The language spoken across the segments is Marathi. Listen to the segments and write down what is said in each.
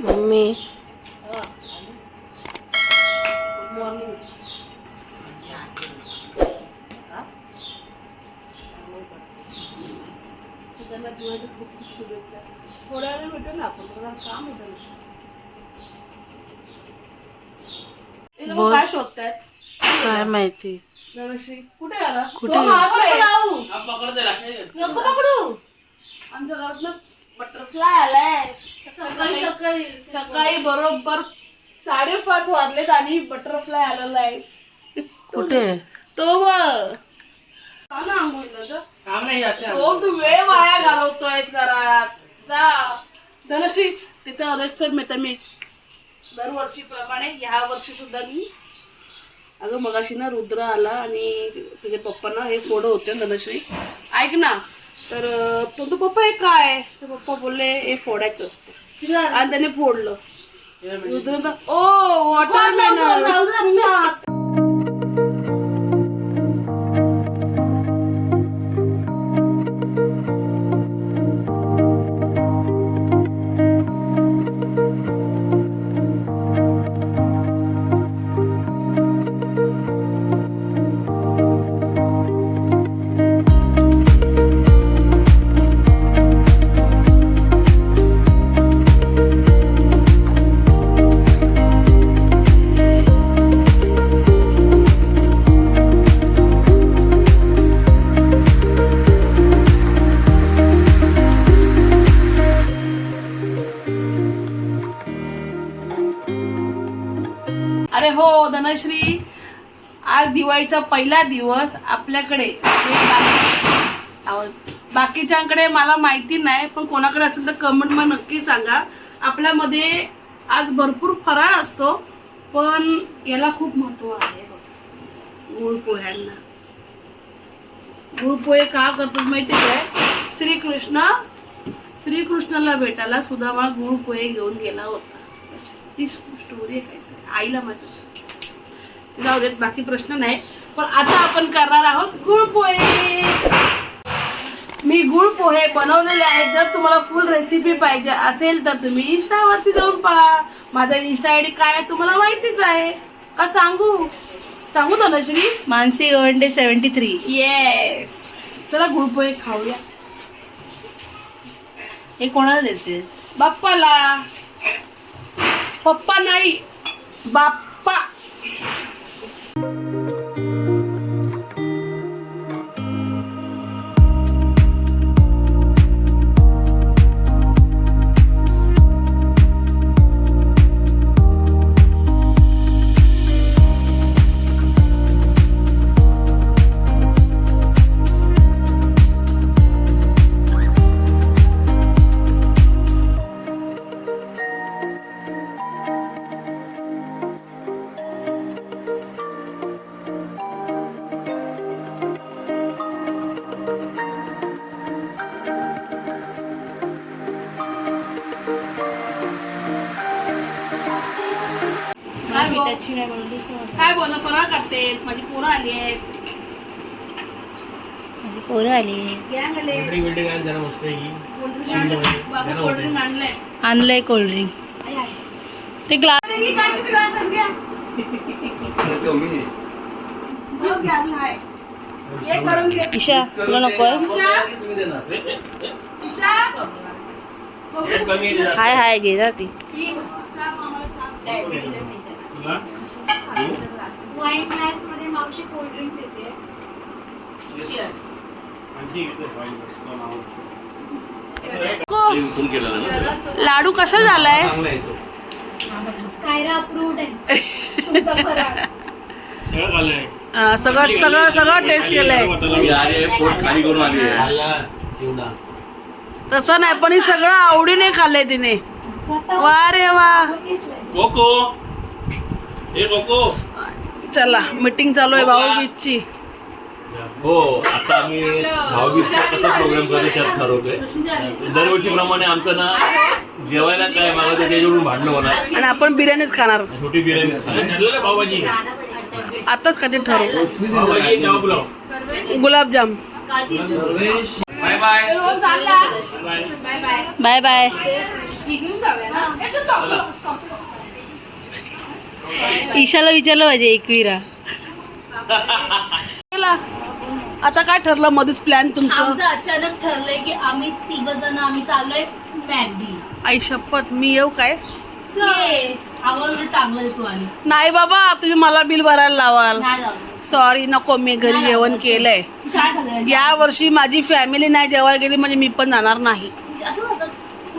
मम्मी सगळ्यांना दिवाळीच्या खूप खूप शुभेच्छा थोड्या वेळ भेटू ना आपण मला काम होतं नुसतं. हे लोकं बोल. काय शोधतायत काय माहिती नवश्री कुठे आला कुठे? तो मागं लावू. नको पकडू आमच्या घरात ना बटरफ्लाय आलाय. सकाळी सकाळी सकाळी. बरोबर साडेपाच वाजलेत आणि बटरफ्लाय आलेला आहे. कुठे? तो बघ. ना आंघोळीला जा. तू वेळ वाया घालवतोयस घरात. जा. धनश्री तिथं अरेच चल मी तर मी दरवर्षी प्रमाणे ह्या वर्षी सुद्धा मी अगं मगाशी ना रुद्र आला आणि तुझे पप्पांना हे फोडं होते धनश्री. ऐक ना तर अं, तो तो पप्पा हे काय? तर पप्पा बोलले हे फोडायचं असतं. आणि त्याने फोडलं. ओ वॉटर धनश्री आज दिवाळीचा पहिला दिवस आपल्याकडे. बाकीच्याकडे मला माहिती नाही पण कोणाकडे असेल तर कमेंटमध्ये नक्की सांगा. आपल्यामध्ये आज भरपूर फराळ असतो पण याला खूप महत्त्व आहे बघ. गुळ पोह्यांना. गुळ पोहे का करतात माहिती काय? श्रीकृष्ण श्रीकृष्णाला भेटायला सुदामा गुळ पोहे घेऊन गेला होता. ती स्टोरी आहे काहीतरी. आईला माहिती जाऊ देत बाकी प्रश्न नाही. पण आता आपण करणार आहोत गुळ पोहे. मी गुळ पोहे बनवलेले आहेत. जर तुम्हाला फुल रेसिपी पाहिजे असेल तर तुम्ही इंस्टावरती जाऊन पहा. माझा इंस्टा आय डी काय तुम्हाला माहितीच आहे. का सांगू? सांगू Dhanashree Mansi Gawande seventy three yes चला गुळ पोहे खाऊया. हे कोणाला देते बाप्पाला. पप्पा नाही. बाप्पा काय बोल काय बोल फराळ करते माझी पोरं आली आहेत पोरं आली गँग आले बिल्डिंग बिल्डिंग आहे जरा मस्त आहे ही. कोल्ड्रिंक आणलंय. बाबा कोल्ड्रिंक आणलंय आणलंय कोल्ड्रिंक आई, आई. ते ग्लास अरे, ही काचेची ग्लास आणली आहे. बघ, गॅस आहे. ये करून घे. ईशा तुला नकोय ईशा. बघ, कमी आहे. हाय हाय घे जा ती ही चहा आम्हाला. तुला? वाईन ग्लासमध्ये मावशी कोल्ड्रिंक देते. आणखी इकडे पाहिजे बस. दोन आवडतं. को, केलेलं ना? लाडू कसा झालाय? कायरा अप्रूव्ड आहे. तुमचा फराळ. सगळं सगळं सगळं सगळं टेस्ट केलंय. अरे पोट खाली करून आली आहे. तसं नाही पण हे सगळं आवडीने खाल्लंय तिने. स्वतः वा रे वा. कोको. चला मीटिंग चालू आहे भाऊ बीचची हो आता आम्ही भाऊबीजचा कसा प्रोग्राम करतो त्यात ठरवतोय. दरवर्षीप्रमाणे आमचं ना जेवायला काय मागं त्याच्यावरून भांडणं होणार. आणि आपण बिर्याणीच खाणार. छोटी बिर्याणीच खाणार. भाऊबाजी. आताच कधी ठरवू? Gulab jamun. Bye bye. Bye. Bye bye. ना ईशाला विचारलं पाहिजे एकवीरा. आता काय ठरलं मध्येच प्लॅन तुमचं? आमचं अचानक ठरलंय की आम्ही तिघ जण आम्ही चाललोय मॅगडी. आई शपथ मी येऊ काय? आम्हाला चांगलं देतो आणि नाही बाबा तुम्ही मला बिल भरायला लावाल. नाही लावलं. सॉरी नको मी घरी जेवण केलंय. काय झालं? या वर्षी माझी फॅमिली नाही जेवायला गेली म्हणजे मी पण जाणार नाही. असं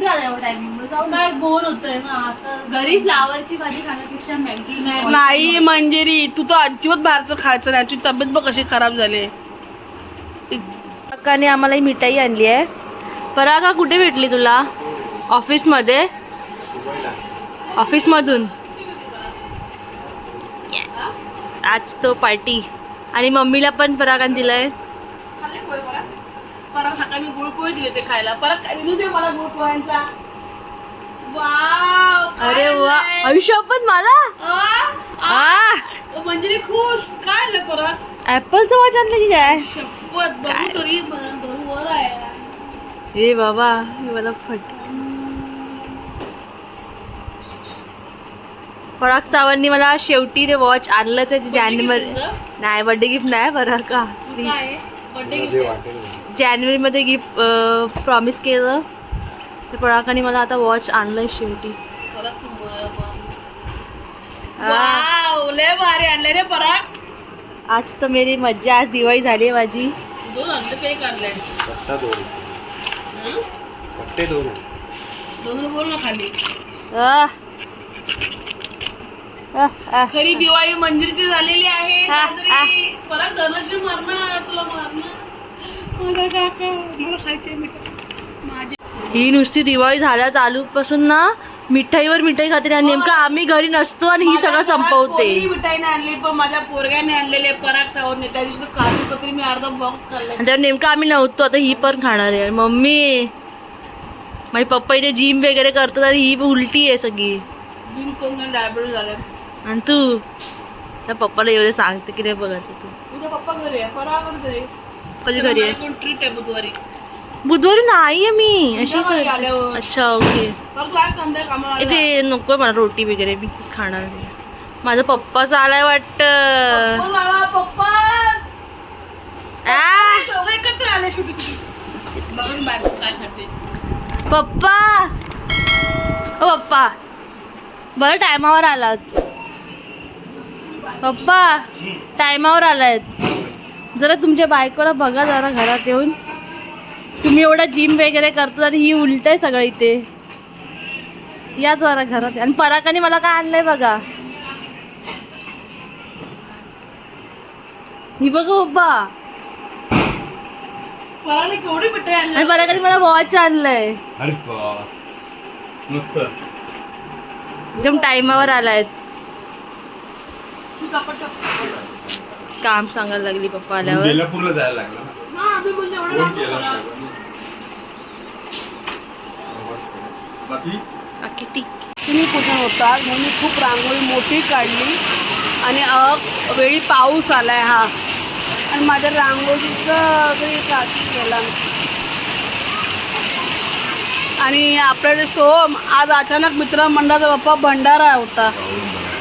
कुठे आलं एवढं टायमिंग काय बोर होतंय ना आता घरी फ्लावरची भाजी खाण्यापेक्षा मॅगी नाही मंजिरी तू तर अजिबात बाहेरचं खायचं नाही. तुझी तब्येत बघ कशी खराब झाली. काकाने आम्हाला ही मिठाई आणली आहे. परागा कुठे भेटली तुला? ऑफिसमध्ये? ऑफिसमधून. आज तो पार्टी. आणि मम्मीला पण परागाने दिलाय. परत सकाळी मी गुळपोळी दिले ते खायला. परत दिलू दे मला गुळपोळ्यांचा. वाव अरे वा? आयुष्य पण मला? मंजिरी खुश. काय आणलं परत? ऍपलचं वाच आणलं की काय? शपथ बघू तरी आहे. ए बाबा हे मला फट पराग सावंतनी मला शेवटी ते वॉच आणलंच आहे जानेवारी नाही बर्थडे गिफ्ट नाही बरं का प्लीज जानेवारीमध्ये गिफ्ट प्रॉमिस केलं. तर परागाने मला आता वॉच आणलंय शेवटी. परत वाव लय भारी आणले रे पराग. आज तर मेरी मज्जा आज दिवाळी झाली आहे माझी. दोन आणले पट्टा दोन. पट्टे दोन. दोन बोल ना खाली. खरी दिवाळी मंदिरची झालेली आहे. हा, साजरी परत धनश्री मरणार तुला मारणार. मला काका मला खायचे मिठाई. ही नुसती दिवाळी झाल्या चालू पासून ना मिठाईवर मिठाई खाते. आणि नेमकं आम्ही घरी नसतो आणि ही सगळं संपवते. मिठाई नाही आणली पण माझ्या पोरग्याने आणलेले पराग सावरने त्या दिवशी काजू कतरी मी अर्धा बॉक्स खाल्ला. आणि त्यावर नेमकं आम्ही नव्हतो आता ही पण खाणार आहे. मम्मी माझे पप्पा इथे जिम वगैरे करतात आणि ही उलटी आहे सगळी. बिन कोण डायबिटीस झाले आणि तू? त्या पप्पाला एवढे सांगते की नाही बघायचं तू. तुझ्या पप्पा घरी आहे पराग घरी कधी घरी आहे? कोण ट्रीट आहे बुधवारी. बुधवारी नाही आहे मी अशी संध्याकाळी कर- आल्यावर. अच्छा ओके. पर तू आज संध्या कामाला इथे नको मला रोटी वगैरे मी तीच खाणार नाही. माझा पप्पाचा आलाय वाटत. पप्पा आ? सगळे एकत्र आले शेवटी किती बघून बायको काय करते पप्पा! ओ पप्पा बरं टायमावर आलात. पप्पा टायमावर आलायत जरा तुमच्या बायकोला बघा जरा घरात येऊन. तुम्ही एवढा जिम वगैरे करता आणि ही उलट आहे सगळं इथे. या जरा घरात. आणि पराकाने मला काय आणलंय बघा. ही बघा पप्पा. आणि पराकाने मला वॉच आणलंय. एकदम टायमावर आलायत. काम सांगायला लागली पप्पा आल्यावर. बेलापूरला जायला लागला. हा बाकी? बाकी ठीक. तुम्ही कुठे होता? म्हणून मी खूप रांगोळी मोठी काढली. आणि अ वेळी पाऊस आलाय हा. आणि माझ्या रांगोळी सगळी काठी केला आणि आपल्याकडे सोम आज अचानक मित्रमंडळाचा बाप्पा भंडारा होता.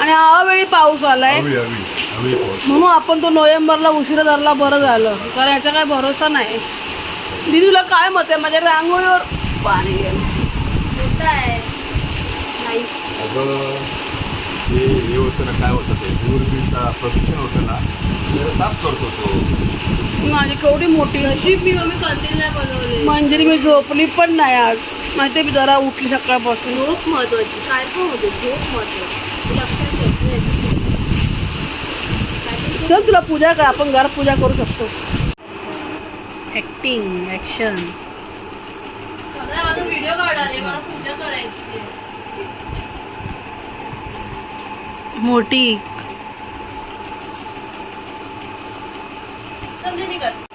आणि अवेळी पाऊस आलाय. म्हणून आपण तो नोव्हेंबरला उशिरा धरला बरं झालं. कारण याचा काय भरोसा नाही. दिदीला काय मत आहे? माझ्या रांगोळीवर पाणी गेलं ते हे होतं ना काय होतं ते? दूरबीनचा प्रदूषण होतं ना ते साफ करत होतो. माझी केवढी मोठी अशी मी मम्मी कंदील नाही बनवले. मंजिरी मी झोपली पण नाही आज. माहिती मी जरा उठली सकाळपासून. झोप महत्वाची. काय पण होते झोप महत्वाची. चल तुला पूजा कर आपण घरात पूजा करू शकतो. ऍक्टिंग ऍक्शन सगळ्या माझा व्हिडिओ काढणार आहे मला पूजा करायची आहे. मोठी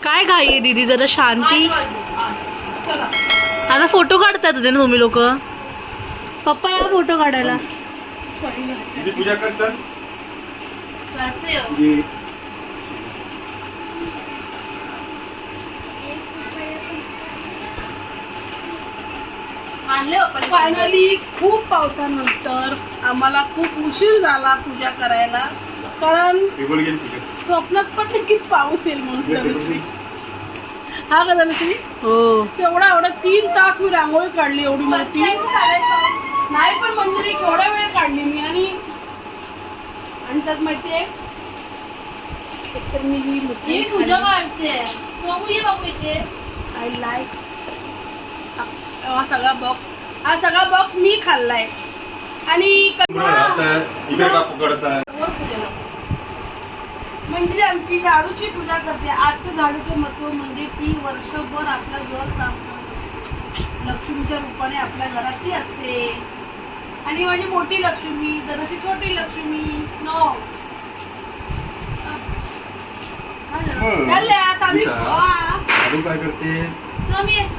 काय घाई दीदी जरा शांती? चला. आता फोटो काढताय तुझे ना तुम्ही लोक? पप्पा या फोटो काढायला. किती पूजा कर चल. फायनली खूप पावसानंतर आम्हाला खूप उशीर झाला पूजा करायला. कारण स्वप्नात पण की पाऊस येईल म्हणून. हा का धनश्री हो. तेवढा एवढा तीन तास मी रांगोळी काढली एवढी मोठी. नाही पण मंदिरी केवढा वेळ त्यात माहितीये एकतर मी ही ही सोमू ये बापू इथे. आय लाईक हा सगळा बॉक्स हा सगळा बॉक्स मी खाल्लाय. आणि इकडे म्हणजे आमची झाडूची पूजा करते. आजचं झाडूचं महत्त्व म्हणजे ती वर्षभर आपलं घर साफ करते. लक्ष्मीच्या रूपाने आपल्या घरात ती असते. आणि माझी मोठी लक्ष्मी जराशी छोटी लक्ष्मी. नो आता आम्ही काय करते?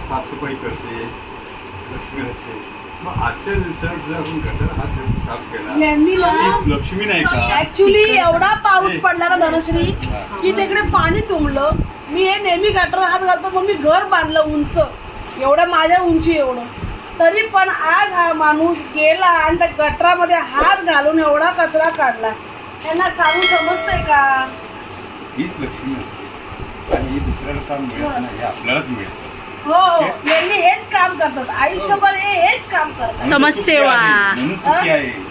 साफसफाई लक्ष्मी असते. मग आजच्या दिवसात जर आपण गटर हात साफ केला यांनी ना ती लक्ष्मी नाही का? ऍक्च्युली एवढा पाऊस पडला ना धनश्री की तिकडे पाणी तुंबलं. मी हे नेहमी गटर हात घालतो मग मी घर बांधलं उंच. एवढं माझ्या उंची एवढं. तरी पण आज हा माणूस गेला आणि त्या गटरामध्ये हात घालून एवढा कचरा काढला. त्यांना सांगून समजतंय का? हीच लक्ष्मी असते. आणि ही दुसऱ्याला काम मिळत नाही हे आपल्यालाच मिळतं. हो हो यांनी हेच काम करतात. आयुष्यभर हे हेच काम करतात. म्हणून ते सुखी समाजसेवा. आहे. म्हणून सुखी आहे.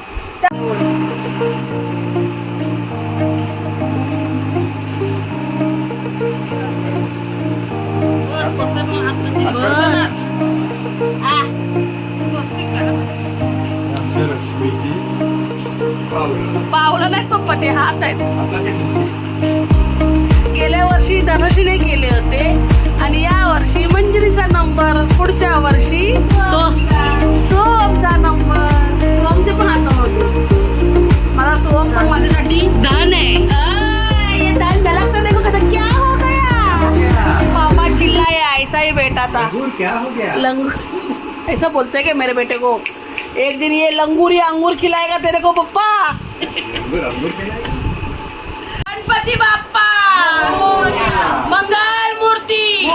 आमच्या लक्ष्मीची पावलं नाही पप्पा ते हात आहेत. गेल्या वर्षी धनुषीने केले होते. आणि या वर्षी मंजिरीचा नंबर पुढच्या वर्षी सो सोमचा नंबर. सोमचे पण आता होते. मला सोम पण माझ्यासाठी धन आहे. आ, ये दाल झलक तो देखो कहता क्या हो गया? पापा चिल्लाया ऐसा ही बेटा था हो गया? लंगूर. ऐसा बोलते हैं कि मेरे बेटे को एक दिन ये लंगूर या अंगूर खिलाएगा तेरे को पप्पा? गणपती बाप्पा। मंगल मूर्ती।